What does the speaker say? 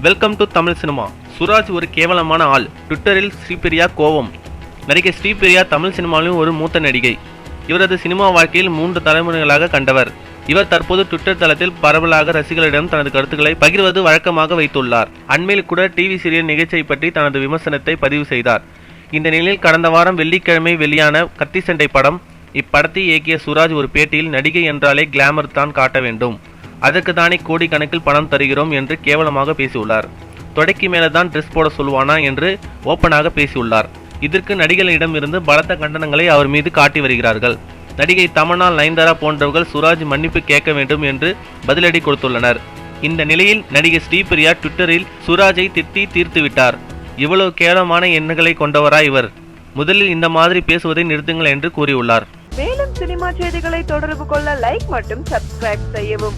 Welcome to Tamil cinema Suraj ஒரு கேவலமான ஆள். ட்விட்டரில் ஸ்ரீபிரியா கோவம். நடிகை ஸ்ரீபிரியா தமிழ் சினிமாவிலும் ஒரு மூத்த நடிகை. இவரது சினிமா வாழ்க்கையில் மூன்று தலைமுறைகளாக கண்டவர். இவர் தற்போது ட்விட்டர் தளத்தில் பரவலாக ரசிகர்களிடம் தனது கருத்துக்களை பகிர்வது வழக்கமாக வைத்துள்ளார். அண்மையில் கூட டிவி சீரியல் நிகழ்ச்சியை பற்றி தனது விமர்சனத்தை பதிவு செய்தார். இந்த நிலையில் கடந்த வாரம் வெள்ளிக்கிழமை வெளியான கத்தி சண்டை படம் இப்படத்தை இயக்கிய சுராஜ் ஒரு பேட்டியில் நடிகை என்றாலே கிளாமர் தான் காட்ட வேண்டும். அதற்கு தானே கோடிக்கணக்கில் பணம் தருகிறோம் என்று கேவலமாக பேசியுள்ளார். தொடைக்கு மேலே தான் ட்ரெஸ் போட சொல்வானா என்று ஓப்பனாக பேசியுள்ளார். இதற்கு நடிகர்களிடம் இருந்து பலத்த கண்டனங்களை அவர் மீது காட்டி வருகிறார்கள். நடிகை தமனா நயன்தாரா போன்றவர்கள் சுராஜ் மன்னிப்பு கேட்க வேண்டும் என்று பதிலடி கொடுத்துள்ளனர். இந்த நிலையில் நடிகை ஸ்ரீபிரியா ட்விட்டரில் சுராஜை திட்டி தீர்த்து விட்டார். இவ்வளவு கேவலமான எண்ணங்களை கொண்டவரா இவர். முதலில் இந்த மாதிரி பேசுவதை நிறுத்துங்கள் என்று கூறியுள்ளார். சினிமா செய்திகளை தொடர்பு கொள்ள லைக் மற்றும் சப்ஸ்கிரைப் செய்யவும்.